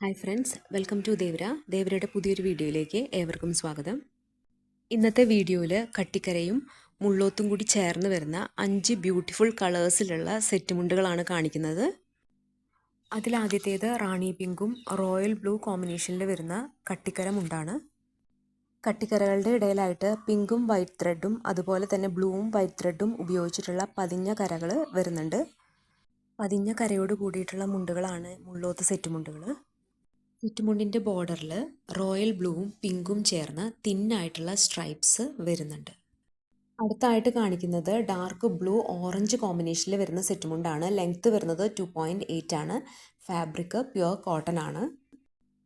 Hi friends welcome to Devara ദേവരയുടെ പുതിയൊരു വീഡിയോയിലേക്ക് ഏവർക്കും സ്വാഗതം. ഇന്നത്തെ വീഡിയോയിൽ കട്ടിക്കരയും മുള്ളോത്തും കൂടി ചേർന്ന് വരുന്ന അഞ്ച് ബ്യൂട്ടിഫുൾ കളേഴ്സിലുള്ള സെറ്റ് മുണ്ടുകളാണ് കാണിക്കുന്നത്. അതിലാദ്യത്തേത് റാണി പിങ്കും റോയൽ ബ്ലൂ കോമ്പിനേഷനിൽ വരുന്ന കട്ടിക്കര മുണ്ടാണ്. കട്ടിക്കരകളുടെ ഇടയിലായിട്ട് പിങ്കും വൈറ്റ് ത്രെഡും അതുപോലെ തന്നെ ബ്ലൂവും വൈറ്റ് ത്രെഡും ഉപയോഗിച്ചിട്ടുള്ള പതിഞ്ഞ കരകൾ വരുന്നുണ്ട്. പതിഞ്ഞ കരയോട് കൂടിയിട്ടുള്ള മുണ്ടുകളാണ് മുള്ളോത്ത് സെറ്റ് മുണ്ടുകൾ ചുറ്റുമുണ്ടിന്റെ ബോർഡറിൽ റോയൽ ബ്ലൂവും പിങ്കും ചേർന്ന് തിന്നായിട്ടുള്ള സ്ട്രൈപ്സ് വരുന്നുണ്ട്. അടുത്തായിട്ട് കാണിക്കുന്നത് ഡാർക്ക് ബ്ലൂ ഓറഞ്ച് കോമ്പിനേഷനിൽ വരുന്ന സെറ്റ് മുണ്ടാണ് ലെങ്ത്ത് വരുന്നത് ടു പോയിന്റ് എയ്റ്റ് ആണ്. ഫാബ്രിക് പ്യുവർ കോട്ടൺ ആണ്.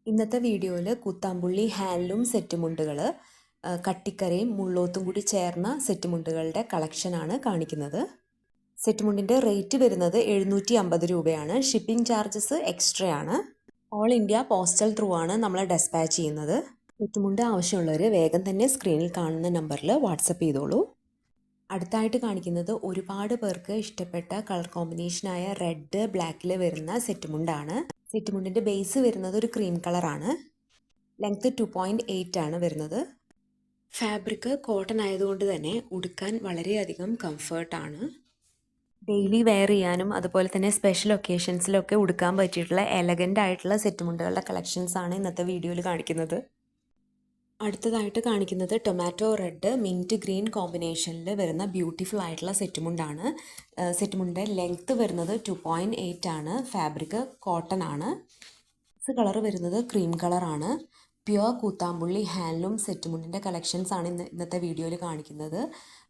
ഇന്നത്തെ വീഡിയോയിൽ കുത്താമ്പുള്ളി ഹാൻഡ്ലൂം സെറ്റ് മുണ്ടുകൾ കട്ടിക്കരയും മുള്ളോത്തും കൂടി ചേർന്ന സെറ്റ് മുണ്ടുകളുടെ കളക്ഷനാണ് കാണിക്കുന്നത്. സെറ്റ് മുണ്ടിന്റെ റേറ്റ് വരുന്നത് എഴുന്നൂറ്റി അമ്പത് രൂപയാണ്. ഷിപ്പിംഗ് ചാർജസ് എക്സ്ട്രാ ആണ്. ഓൾ ഇന്ത്യ പോസ്റ്റൽ ത്രൂ ആണ് നമ്മൾ ഡെസ്പാച്ച് ചെയ്യുന്നത്. ഏറ്റുമുണ്ട് ആവശ്യമുള്ളവർ വേഗം തന്നെ സ്ക്രീനിൽ കാണുന്ന നമ്പറിൽ വാട്സപ്പ് ചെയ്തോളൂ. അടുത്തായിട്ട് കാണിക്കുന്നത് ഒരുപാട് പേർക്ക് ഇഷ്ടപ്പെട്ട കളർ കോമ്പിനേഷനായ റെഡ് ബ്ലാക്കിൽ വരുന്ന സെറ്റുമുണ്ടാണ് സെറ്റുമുണ്ടിന്റെ ബേസ് വരുന്നത് ഒരു ക്രീം കളറാണ് ലെങ്ത്ത് ടു പോയിന്റ് എയ്റ്റ് ആണ് വരുന്നത്. ഫാബ്രിക് കോട്ടൺ ആയതുകൊണ്ട് തന്നെ ഉടുക്കാൻ വളരെയധികം കംഫർട്ടാണ് ഡെയിലി വെയർ ചെയ്യാനും അതുപോലെ തന്നെ സ്പെഷ്യൽ ഒക്കേഷൻസിലൊക്കെ ഉടുക്കാൻ പറ്റിയിട്ടുള്ള എലഗന്റ് ആയിട്ടുള്ള സെറ്റ് മുണ്ടുകളുടെ കളക്ഷൻസ് ആണ് ഇന്നത്തെ വീഡിയോയിൽ കാണിക്കുന്നത്. അടുത്തതായിട്ട് കാണിക്കുന്നത് ടൊമാറ്റോ റെഡ് മിന്റ് ഗ്രീൻ കോമ്പിനേഷനിൽ വരുന്ന ബ്യൂട്ടിഫുൾ ആയിട്ടുള്ള സെറ്റ് മുണ്ടാണ്. സെറ്റ് മുണ്ടിന്റെ ലെങ്ത്ത് വരുന്നത് ടു പോയിന്റ് എയ്റ്റ് ആണ്. ഫാബ്രിക് കോട്ടൺ ആണ്. കളർ വരുന്നത് ക്രീം കളറാണ് പ്യുവർ കൂത്താമ്പുള്ളി ഹാൻഡ്ലൂം സെറ്റ് മുണ്ടിന്റെ കളക്ഷൻസ് ആണ് ഇന്ന് ഇന്നത്തെ വീഡിയോയിൽ കാണിക്കുന്നത്.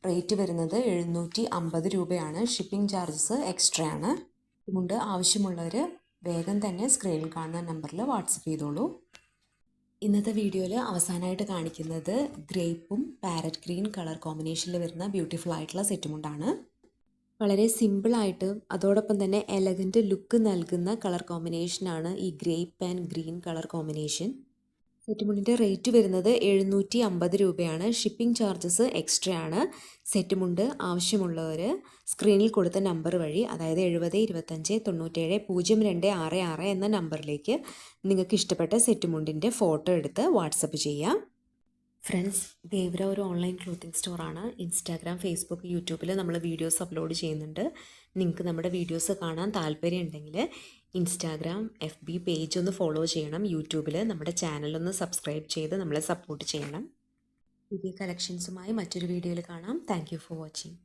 റേറ്റ് വരുന്നത് എഴുന്നൂറ്റി അമ്പത് രൂപയാണ്. ഷിപ്പിംഗ് ചാർജസ് എക്സ്ട്രാ ആണ് മുണ്ട് ആവശ്യമുള്ളവർ വേഗം തന്നെ സ്ക്രീനിൽ കാണുന്ന നമ്പറിൽ വാട്സപ്പ് ചെയ്തോളൂ. ഇന്നത്തെ വീഡിയോയിൽ അവസാനമായിട്ട് കാണിക്കുന്നത് ഗ്രേപ്പും പാരറ്റ് ഗ്രീൻ കളർ കോമ്പിനേഷനിൽ വരുന്ന ബ്യൂട്ടിഫുൾ ആയിട്ടുള്ള സെറ്റ് മുണ്ടാണ് വളരെ സിമ്പിളായിട്ട് അതോടൊപ്പം തന്നെ എലഗന്റ് ലുക്ക് നൽകുന്ന കളർ കോമ്പിനേഷനാണ് ഈ ഗ്രേപ്പ് ആൻഡ് ഗ്രീൻ കളർ കോമ്പിനേഷൻ. സെറ്റുമുണ്ടിന്റെ റേറ്റ് വരുന്നത് എഴുന്നൂറ്റി അമ്പത് രൂപയാണ്. ഷിപ്പിംഗ് ചാർജസ് എക്സ്ട്രാ ആണ് സെറ്റുമുണ്ട് ആവശ്യമുള്ളവർ സ്ക്രീനിൽ കൊടുത്ത നമ്പർ വഴി അതായത് എഴുപത് ഇരുപത്തഞ്ച് തൊണ്ണൂറ്റേഴ് പൂജ്യം രണ്ട് ആറ് ആറ് എന്ന നമ്പറിലേക്ക് നിങ്ങൾക്ക് ഇഷ്ടപ്പെട്ട സെറ്റുമുണ്ടിന്റെ ഫോട്ടോ എടുത്ത് വാട്സപ്പ് ചെയ്യാം. ഫ്രണ്ട്സ് ദേവര ഒരു ഓൺലൈൻ ക്ലോത്തിങ് സ്റ്റോറാണ്. ഇൻസ്റ്റാഗ്രാം ഫേസ്ബുക്ക് യൂട്യൂബിൽ നമ്മൾ വീഡിയോസ് അപ്ലോഡ് ചെയ്യുന്നുണ്ട്. നിങ്ങൾക്ക് നമ്മുടെ വീഡിയോസ് കാണാൻ താല്പര്യമുണ്ടെങ്കിൽ ഇൻസ്റ്റാഗ്രാം എഫ് ബി പേജ് ഒന്ന് ഫോളോ ചെയ്യണം. യൂട്യൂബിൽ നമ്മുടെ ചാനലൊന്ന് സബ്സ്ക്രൈബ് ചെയ്ത് നമ്മളെ സപ്പോർട്ട് ചെയ്യണം. പുതിയ കളക്ഷൻസുമായി മറ്റൊരു വീഡിയോയിൽ കാണാം. Thank for watching.